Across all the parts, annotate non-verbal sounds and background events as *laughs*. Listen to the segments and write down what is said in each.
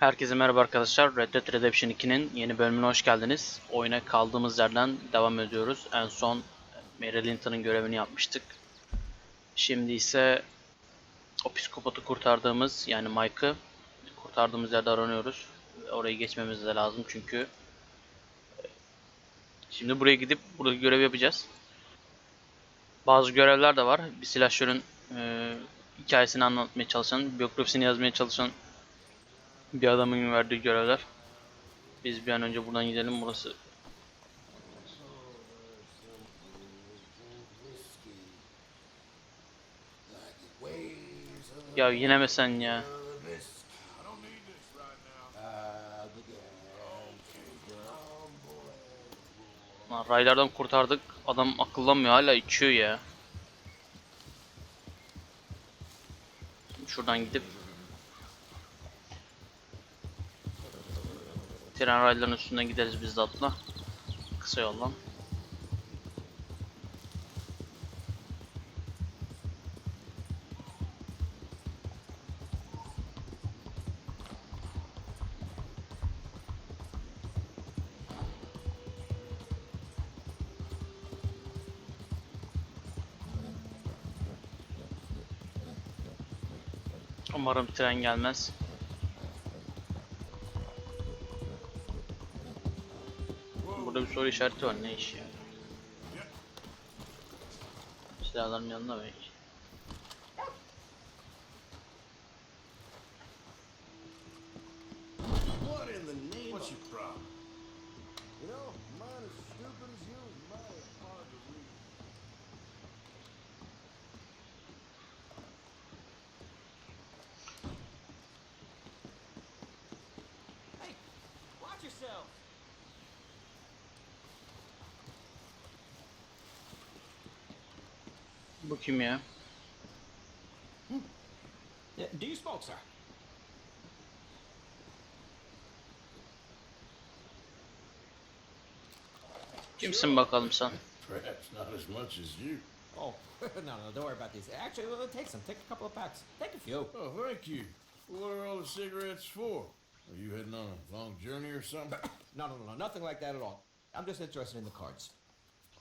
Herkese merhaba arkadaşlar. Red Dead Redemption 2'nin yeni bölümüne hoş geldiniz. Oyuna kaldığımız yerden devam ediyoruz. En son Mary Linton'ın görevini yapmıştık. Şimdi ise o psikopatı kurtardığımız yani Mike'ı kurtardığımız yerde aranıyoruz. Orayı geçmemiz de lazım çünkü şimdi buraya gidip burada görev yapacağız. Bazı görevler de var. Bir silahşörün e, hikayesini anlatmaya çalışan, biyografisini yazmaya çalışan bir adamın verdiği görevler. Biz bir an önce buradan gidelim. Burası Ya yine mi sen ya? Lan raylardan kurtardık. Adam akıllanmıyor hala içiyor ya. Şuradan gidip Tren raylarının üstünden gideriz biz de atla. Kısa yoldan. Umarım tren gelmez. Soru işareti var. Ne iş ya? Silahların yanında belki. What Bu kim ya? Yeah, do you smoke, sir? Kimsin bakalım sen? Perhaps not as much as you. Oh, *laughs* no, no, don't worry about these. Actually, well, take some. Take a couple of packs. Take a few. Oh, thank you. What are all the cigarettes for? Are you heading on a long journey or something? *coughs* No, no, no, no, nothing like that at all. I'm just interested in the cards.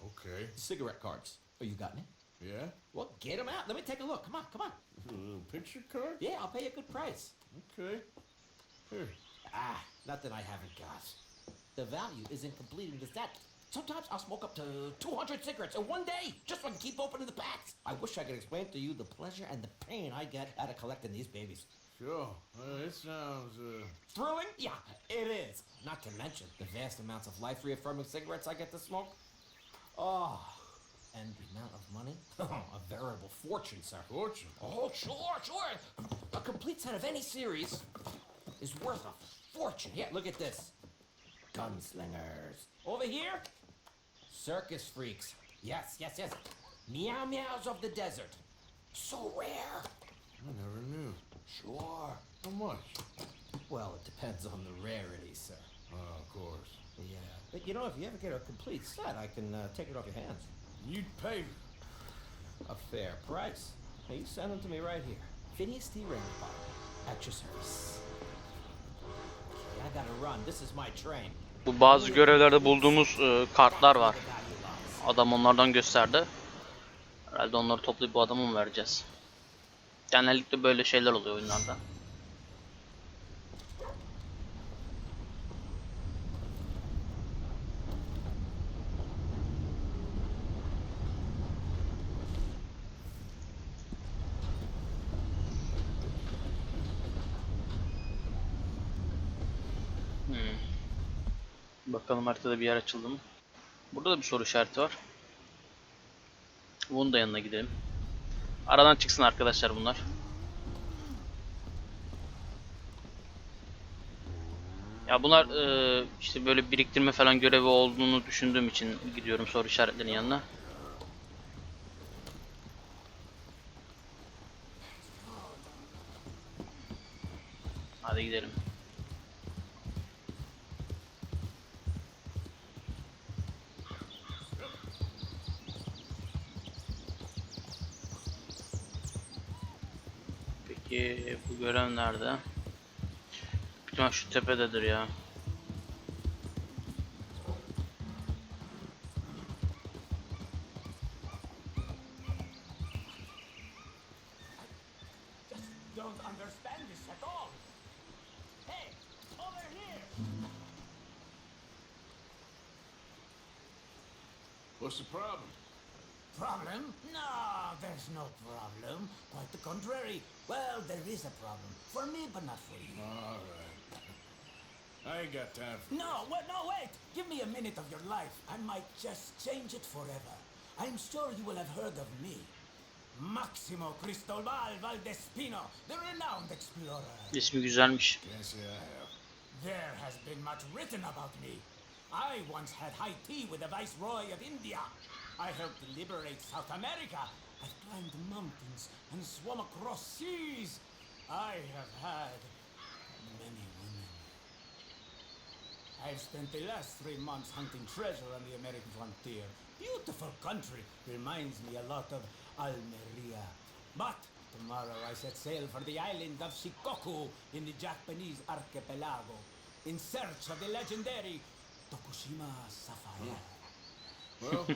Okay. Cigarette cards. Oh, you got any? Yeah? Well, get them out. Let me take a look. Come on, come on. A picture card? Yeah, I'll pay you a good price. Okay. Here. Ah, nothing I haven't got. The value is in completing the set. Sometimes I'll smoke up to 200 cigarettes in one day just so I can keep opening the packs. I wish I could explain to you the pleasure and the pain I get out of collecting these babies. Sure. Well, it sounds, uh... Thrilling? Yeah, it is. Not to mention the vast amounts of life reaffirming cigarettes I get to smoke. Oh, and the amount of money? *laughs* a veritable fortune, sir. Fortune. Oh, sure, sure. A complete set of any series is worth a fortune. Yeah, look at this. Gunslingers. Over here, circus freaks. Yes, yes, yes. Meow meows of the desert. So rare. I never knew. Sure. How much? Well, it depends on the rarity, sir. Oh, of course. Yeah. But you know, if you ever get a complete set, I can uh, take it off your hands. You'd pay. A fair price. Now, you send them to me right here. Phineas T. Rainbow. At your service. Okay, I gotta run. This is my train. Bu bazı görevlerde bulduğumuz e, kartlar var. Adam onlardan gösterdi. Herhalde onları toplayıp bu adama mı vereceğiz? Genellikle böyle şeyler oluyor oyunlarda. Bakalım haritada bir yer açıldı mı? Burada da bir soru işareti var. Bunun da yanına gidelim. Aradan çıksın arkadaşlar bunlar. Ya bunlar e, işte böyle biriktirme falan görevi olduğunu düşündüğüm için gidiyorum soru işaretlerinin yanına. Hadi gidelim. Peki bu görev nerede? ihtimal şu tepededir ya. Life. I might just change it forever. I'm sure you will have heard of me. Maximo Cristobal Valdespino, the renowned explorer. İsmi güzelmiş. Can't I have. There has been much written about me. I once had high tea with the Viceroy of India. I helped liberate South America. I've climbed mountains and swum across seas. I have had I've spent the last three months hunting treasure on the American frontier. Beautiful country. Reminds me a lot of Almeria. But tomorrow I set sail for the island of Shikoku in the Japanese archipelago in search of the legendary Tokushima Sapphire. Hmm. Well,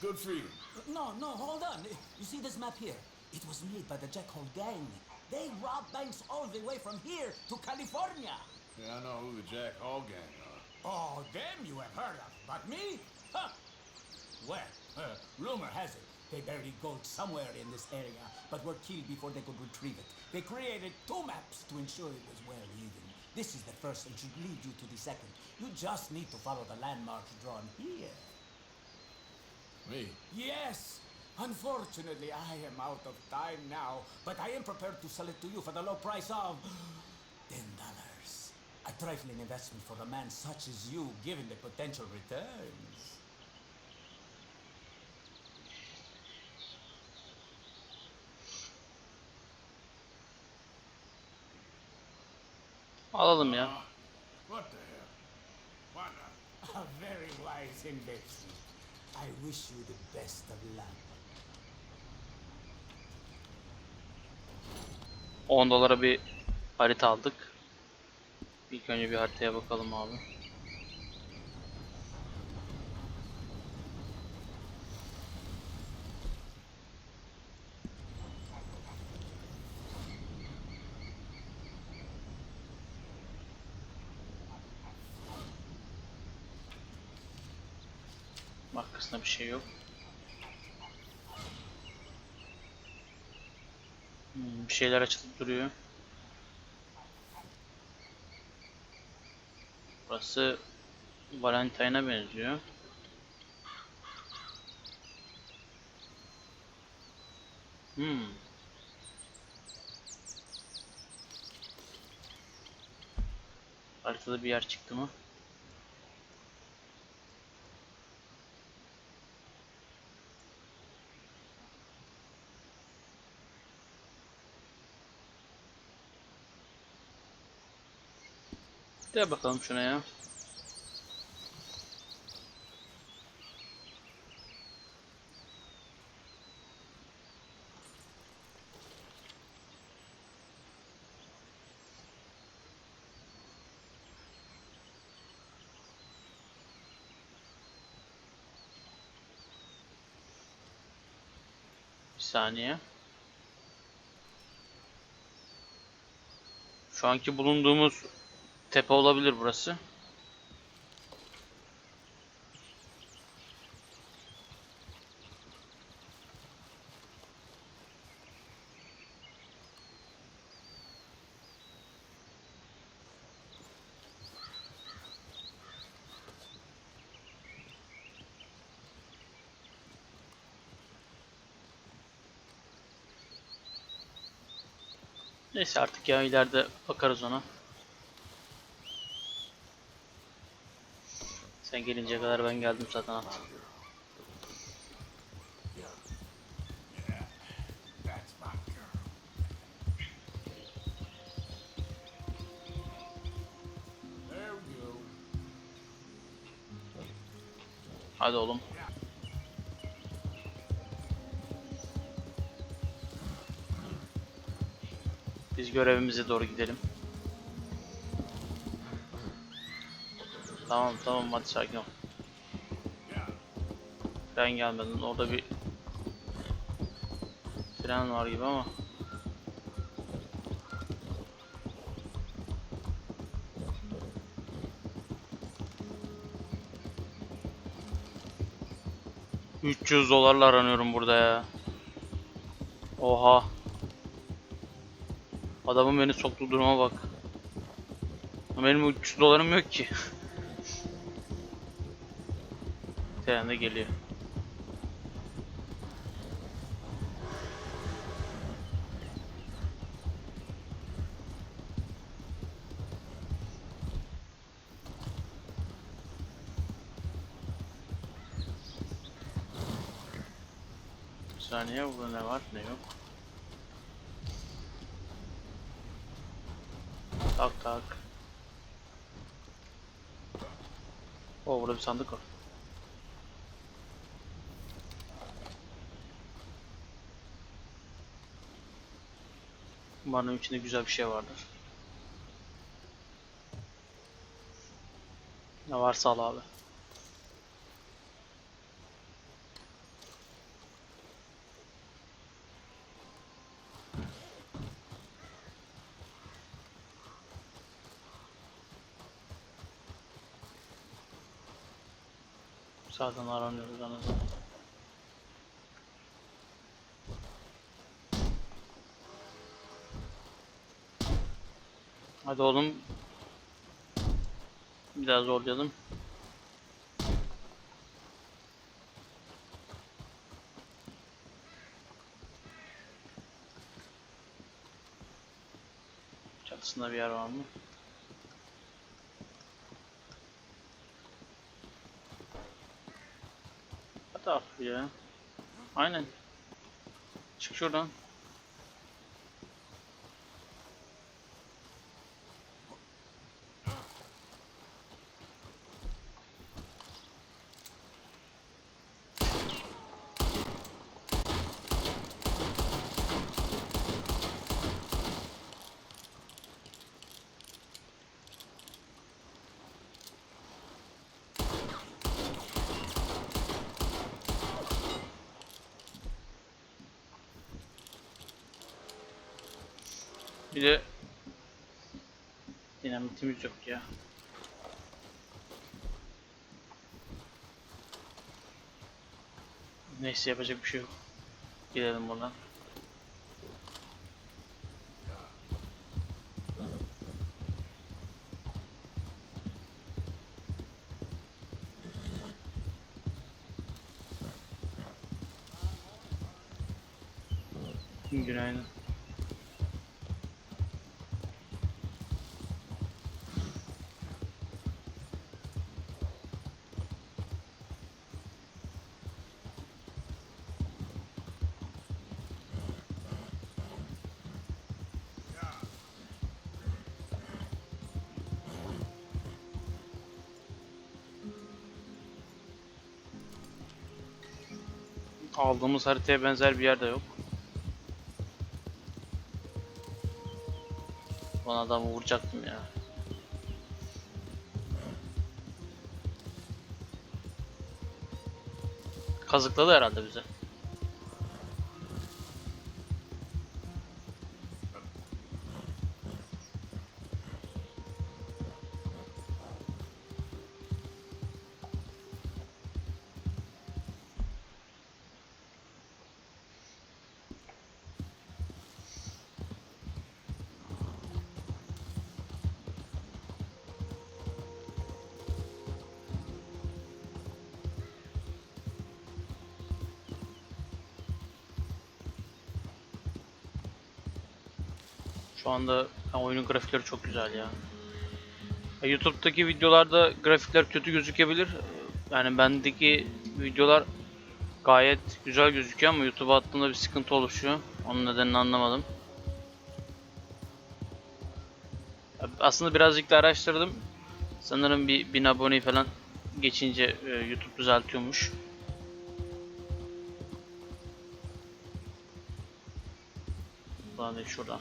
good for you. No, no, hold on. You see this map here? It was made by the Jack Hole gang. They robbed banks all the way from here to California. Yeah, I know who the Jack Hall gang are. Oh, them you have heard of, but me? Huh. Well, uh, rumor has it they buried gold somewhere in this area, but were killed before they could retrieve it. They created two maps to ensure it was well hidden. This is the first and should lead you to the second. You just need to follow the landmarks drawn here. Me? Yes! Unfortunately, I am out of time now, but I am prepared to sell it to you for the low price of. A trifling investment for a man such as you, given the potential returns. Alalım ya. What the hell? Why not? A very wise investment. I wish you the best of luck. 10 dolara bir harita aldık. İlk önce bir haritaya bakalım abi. Arkasında bir şey yok. Hmm, bir şeyler açılıp duruyor. Burası Valentine'a benziyor. Hmm. Haritada bir yer çıktı mı? Gel bakalım şuna ya. Saniye. Şu anki bulunduğumuz tepe olabilir burası. Neyse artık ya ileride bakarız ona. Sen gelinceye kadar ben geldim zaten at. Hadi oğlum. Biz görevimize doğru gidelim. Tamam tamam hadi sakin ol. Ben gelmedim. Orada bir tren var gibi ama. ...300 dolarla aranıyorum burada ya. Oha. Adamın beni soktuğu duruma bak. Benim 300 dolarım yok ki. Tren de geliyor. Bir saniye burada ne var ne yok. Tak tak. O burada bir sandık var. Umarım içinde güzel bir şey vardır. Ne varsa al abi. Zaten aranıyoruz anasını. Hadi oğlum. Bir daha zorlayalım. Çatısında bir yer var mı? Artık ya. Aynen. Çık şuradan. Bir de dinamitimiz yok ya. Neyse yapacak bir şey yok. Gidelim buradan. Aldığımız haritaya benzer bir yer de yok. Lan adamı vuracaktım ya. Kazıkladı herhalde bize. Şu anda ya, oyunun grafikleri çok güzel ya. Ya, YouTube'daki videolarda grafikler kötü gözükebilir. Yani bendeki videolar gayet güzel gözüküyor ama YouTube'a attığımda bir sıkıntı oluşuyor. Onun nedenini anlamadım. Aslında birazcık da araştırdım. Sanırım bir 1000 aboneyi falan geçince e, YouTube düzeltiyormuş. Buradan değil şuradan.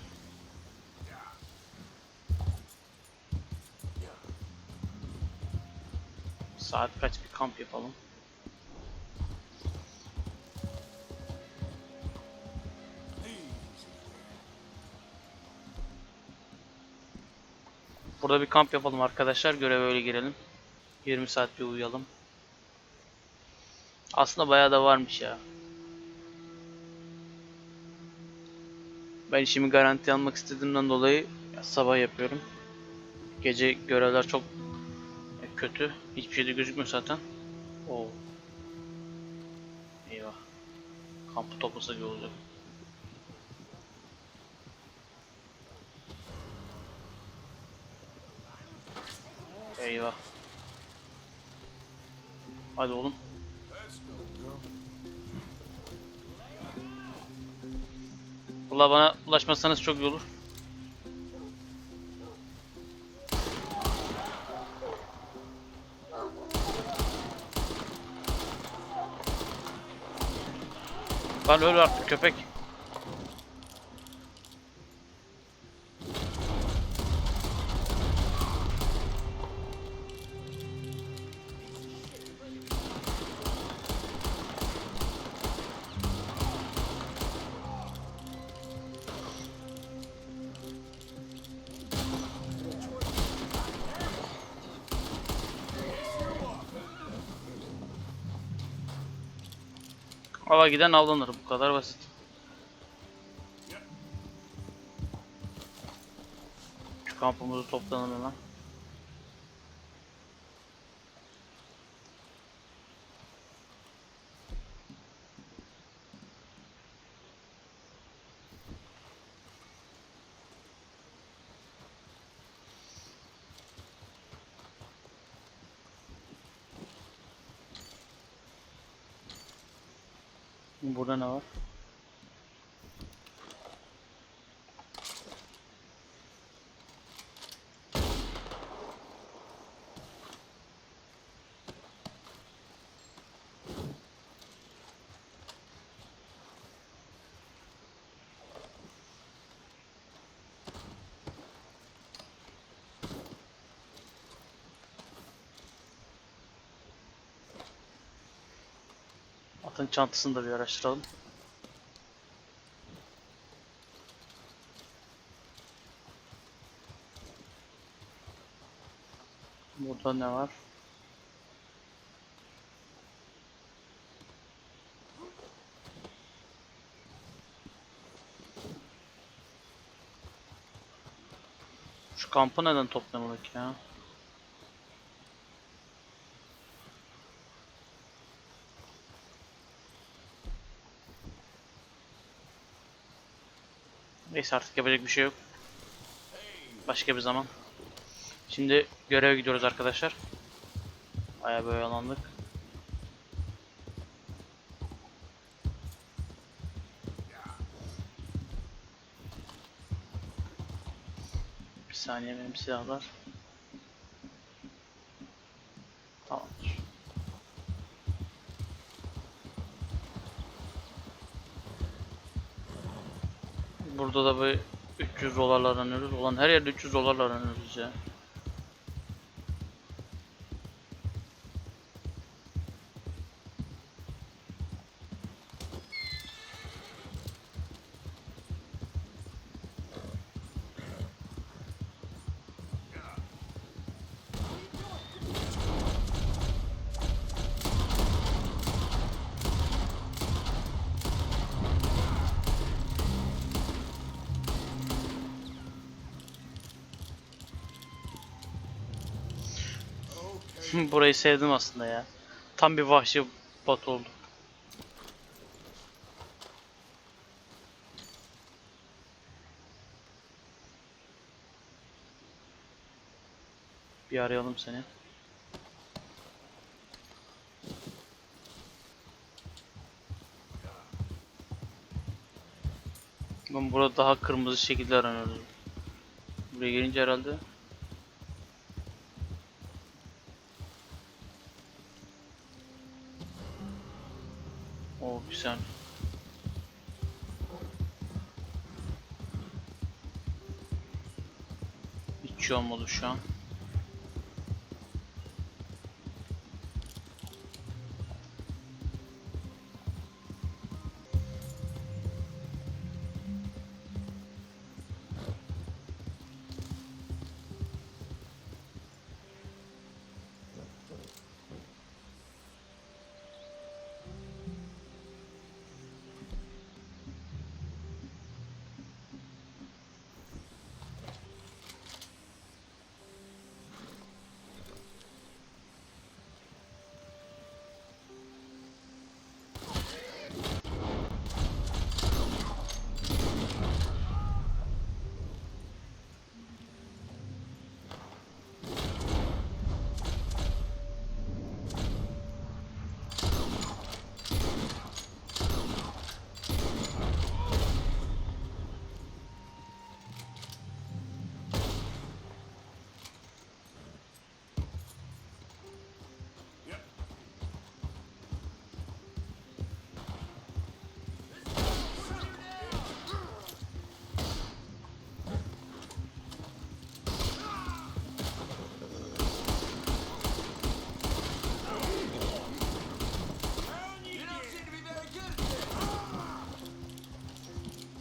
Saat kaç bir kamp yapalım. Burada bir kamp yapalım arkadaşlar. Göreve öyle girelim. 20 saat bir uyuyalım. Aslında bayağı da varmış ya. Ben işimi garanti almak istediğimden dolayı sabah yapıyorum. Gece görevler çok kötü. Hiçbir şey de gözükmüyor zaten. Oo. Eyvah. Kampı toplasa iyi olacak. Eyvah. Hadi oğlum. Valla bana ulaşmasanız çok iyi olur. Lan öl artık köpek. Hava giden avlanır bu kadar basit. Şu kampımızı toplanalım hemen. Burada ne var? Atın çantasını da bir araştıralım. Burada ne var? Şu kampı neden toplamadık ya? Neyse artık yapacak bir şey yok. Başka bir zaman. Şimdi göreve gidiyoruz arkadaşlar. Bayağı böyle yalandık. Bir saniye benim silahlar. Burada da böyle 300 dolarla aranıyoruz. Ulan her yerde 300 dolarla aranıyoruz ya. Burayı sevdim aslında ya. Tam bir vahşi bat oldu. Bir arayalım seni. Ben burada daha kırmızı şekilde aranıyoruz. Buraya gelince herhalde O güzel. Hiç olmadı şu an.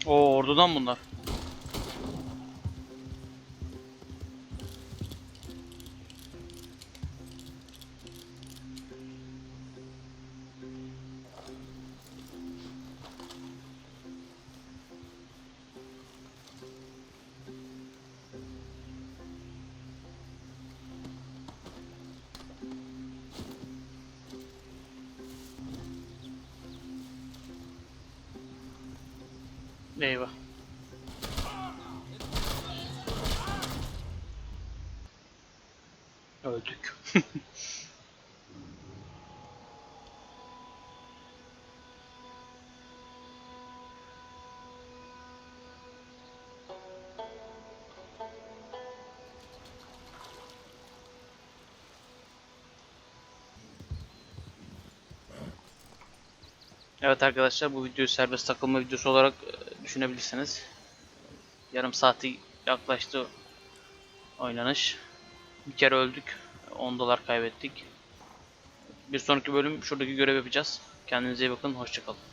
Oo ordudan bunlar. Öldük. *laughs* Evet arkadaşlar bu videoyu serbest takılma videosu olarak e, düşünebilirsiniz. Yarım saati yaklaştı oynanış. Bir kere öldük. 10 dolar kaybettik. Bir sonraki bölüm şuradaki görev yapacağız. Kendinize iyi bakın. Hoşçakalın.